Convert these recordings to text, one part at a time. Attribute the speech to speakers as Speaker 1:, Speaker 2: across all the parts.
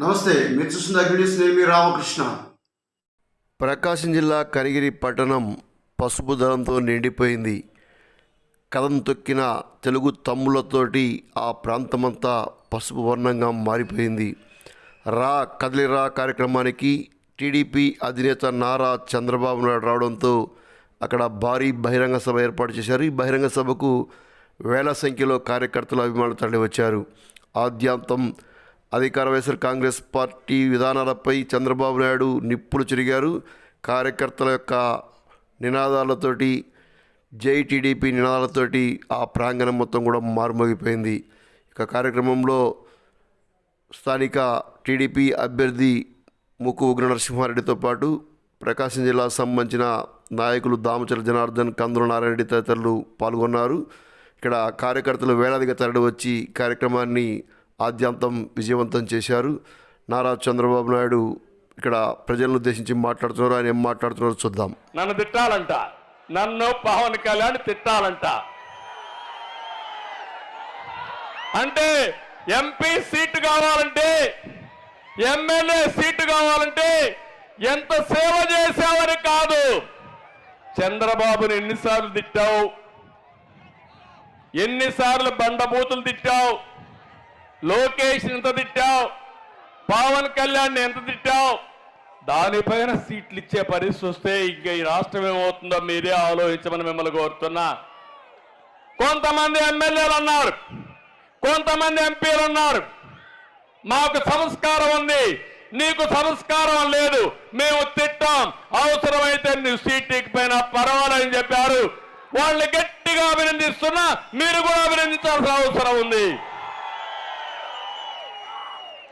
Speaker 1: నమస్తే మీరు చూస్తున్న అగ్నిస్ నేను మీ రామకృష్ణ.
Speaker 2: ప్రకాశం జిల్లా కరిగిరి పట్టణం పసుపు దళంతో నిండిపోయింది. కథం తొక్కిన తెలుగు తమ్ములతోటి ఆ ప్రాంతమంతా పసుపు వర్ణంగా మారిపోయింది. రా కదిలిరా కార్యక్రమానికి టీడీపీ అధినేత నారా చంద్రబాబు నాయుడు రావడంతో అక్కడ భారీ బహిరంగ సభ ఏర్పాటు చేశారు. ఈ బహిరంగ సభకు వేల సంఖ్యలో కార్యకర్తలు అభిమానులు తరలివచ్చారు. ఆద్యాంతం అధికార వైఎస్ఆర్ కాంగ్రెస్ పార్టీ విధానాలపై చంద్రబాబు నాయుడు నిప్పులు చిరిగారు. కార్యకర్తల యొక్క నినాదాలతోటి జై టీడీపీ నినాదాలతోటి ఆ ప్రాంగణం మొత్తం కూడా మారుమోగిపోయింది. ఇక కార్యక్రమంలో స్థానిక టీడీపీ అభ్యర్థి ముక్కు ఉగ్ర నరసింహారెడ్డితో పాటు ప్రకాశం జిల్లాకు సంబంధించిన నాయకులు దామచల జనార్దన్ కందుల నారాయణ తదితరులు పాల్గొన్నారు. ఇక్కడ కార్యకర్తలు వేలాదిగా తరలి వచ్చి కార్యక్రమాన్ని ఆద్యాంతం విజయవంతం చేశారు. నారా చంద్రబాబు నాయుడు ఇక్కడ ప్రజలను ఉద్దేశించి మాట్లాడుతున్నారు. ఆయన ఏం మాట్లాడుతున్నారో చూద్దాం.
Speaker 3: నన్ను తిట్టాలంట. నన్ను పవన్ కళ్యాణ్ తిట్టాలంట. అంటే ఎంపీ సీటు కావాలంటే ఎమ్మెల్యే సీటు కావాలంటే ఎంత సేవ చేశావని కాదు. చంద్రబాబుని ఎన్నిసార్లు తిట్టావు? ఎన్నిసార్లు బండబూతులు తిట్టావు? లోకేష్ ఎంత తిట్టావు? పవన్ కళ్యాణ్ ఎంత తిట్టావు? దానిపైన సీట్లు ఇచ్చే పరిస్థితి వస్తే ఇంకా ఈ రాష్ట్రం ఏమవుతుందో మీరే ఆలోచించమని మిమ్మల్ని కోరుతున్నా. కొంతమంది ఎమ్మెల్యేలు అన్నారు. కొంతమంది ఎంపీలు ఉన్నారు మాకు సంస్కారం ఉంది. నీకు సంస్కారం లేదు. మేము తిట్టాం. అవసరమైతే నువ్వు సీట్ పైన పర్వాలని చెప్పారు. వాళ్ళని గట్టిగా అభినందిస్తున్నా. మీరు కూడా అభినందించాల్సిన అవసరం ఉంది.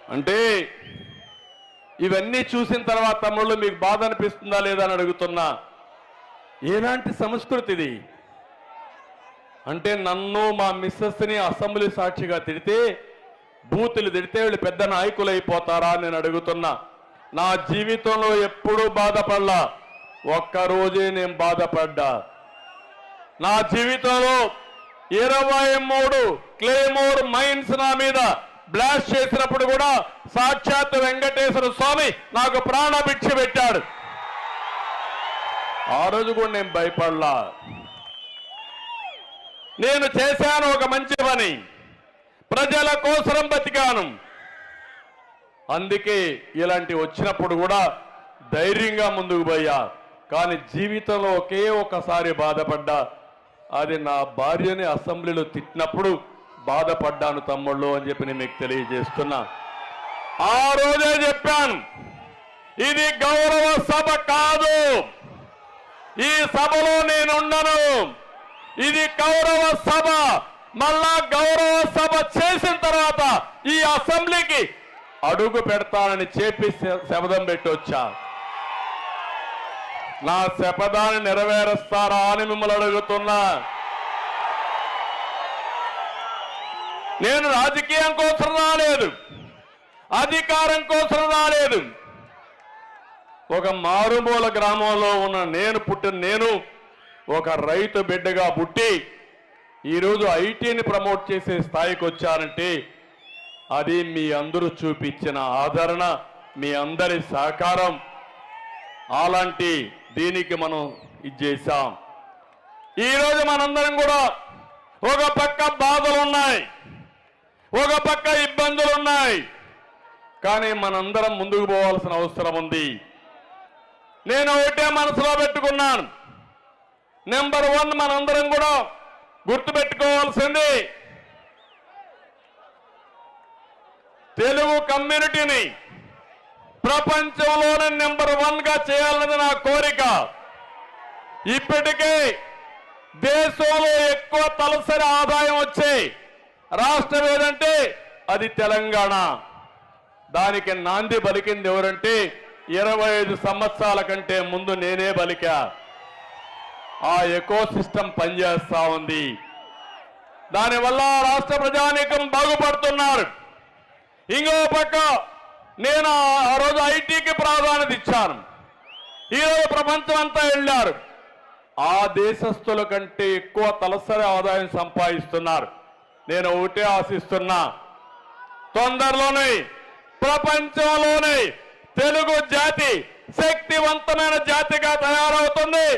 Speaker 3: అంటే ఇవన్నీ చూసిన తర్వాత తమ్ముళ్ళు మీకు బాధ అనిపిస్తుందా లేదా అని అడుగుతున్నా. ఎలాంటి సంస్కృతి ఇది? అంటే నన్ను మా మిస్సెస్ని అసెంబ్లీ సాక్షిగా తిడితే బూతులు తిడితే వీళ్ళు పెద్ద నాయకులు అయిపోతారా నేను అడుగుతున్నా. నా జీవితంలో ఎప్పుడూ బాధపడలా. ఒక్కరోజే నేను బాధపడ్డా. నా జీవితంలో ఇరవై మూడు క్లేమోర్ మైన్స్ నా మీద బ్లాస్ట్ చేసినప్పుడు కూడా సాక్షాత్ వెంకటేశ్వర స్వామి నాకు ప్రాణభిక్ష పెట్టాడు. ఆ రోజు కూడా నేను భయపడలా. నేను చేశాను ఒక మంచి పని. ప్రజల కోసరం బతికాను. అందుకే ఇలాంటి వచ్చినప్పుడు కూడా ధైర్యంగా ముందుకు పోయా. కానీ జీవితంలో ఒకే ఒకసారి బాధపడ్డా. అది నా భార్యని అసెంబ్లీలో తిట్టినప్పుడు బాధపడ్డాను తమ్ముళ్ళు అని చెప్పి నేను మీకు తెలియజేస్తున్నా. ఆ రోజే చెప్పాను ఇది గౌరవ సభ కాదు. ఈ సభలో నేనుండను. ఇది గౌరవ సభ. మళ్ళా గౌరవ సభ చేసిన తర్వాత ఈ అసెంబ్లీకి అడుగు పెడతానని చెప్పి శ- శపథం పెట్టి వచ్చా. నా శపథాన్ని నెరవేరుస్తారా అని మిమ్మల్ని అడుగుతున్నా. నేను రాజకీయం కోసం రాలేదు. అధికారం కోసం రాలేదు. ఒక మారుమూల గ్రామంలో ఉన్న నేను పుట్టిన నేను ఒక రైతు బిడ్డగా పుట్టి ఈరోజు ఐటీని ప్రమోట్ చేసే స్థాయికి వచ్చానంటే అది మీ అందరూ చూపించిన ఆదరణ మీ అందరి సహకారం. అలాంటి దీనికి మనం ఇది చేశాం. ఈరోజు మనందరం కూడా ఒక పక్క బాధలు ఉన్నాయి. ఒక పక్క ఇబ్బందులు ఉన్నాయి కానీ మనందరం ముందుకు పోవాల్సిన అవసరం ఉంది. నేను ఒకటే మనసులో పెట్టుకున్నాను. నెంబర్ వన్ మనందరం కూడా గుర్తుపెట్టుకోవాల్సింది. తెలుగు కమ్యూనిటీని ప్రపంచంలోనే నెంబర్ వన్గా చేయాలన్నది నా కోరిక. ఇప్పటికే దేశంలో ఎక్కువ తలసరి ఆదాయం వచ్చే రాష్ట్రం ఏదంటే అది తెలంగాణ. దానికి నాంది పలికింది ఎవరంటే ఇరవై ఐదు సంవత్సరాల కంటే ముందు నేనే పలికా ఆ ఎకో సిస్టమ్ పనిచేస్తా ఉంది. దానివల్ల రాష్ట్ర ప్రజానీకం బాగుపడుతున్నారు. ఇంకో పక్క నేను ఆ- ఆ రోజు ఐటీకి ప్రాధాన్యత ఇచ్చాను. ఈరోజు ప్రపంచం అంతా వెళ్ళారు. ఆ దేశస్తుల కంటే ఎక్కువ తలసరి ఆదాయం సంపాదిస్తున్నారు. నేను ఒకటే ఆశిస్తున్నా. తొందరలోనే ప్రపంచంలోనే తెలుగు జాతి శక్తివంతమైన జాతిగా తయారవుతుంది.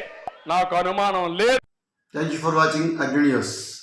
Speaker 3: నాకు అనుమానం లేదు.
Speaker 2: Thank you for watching Agni news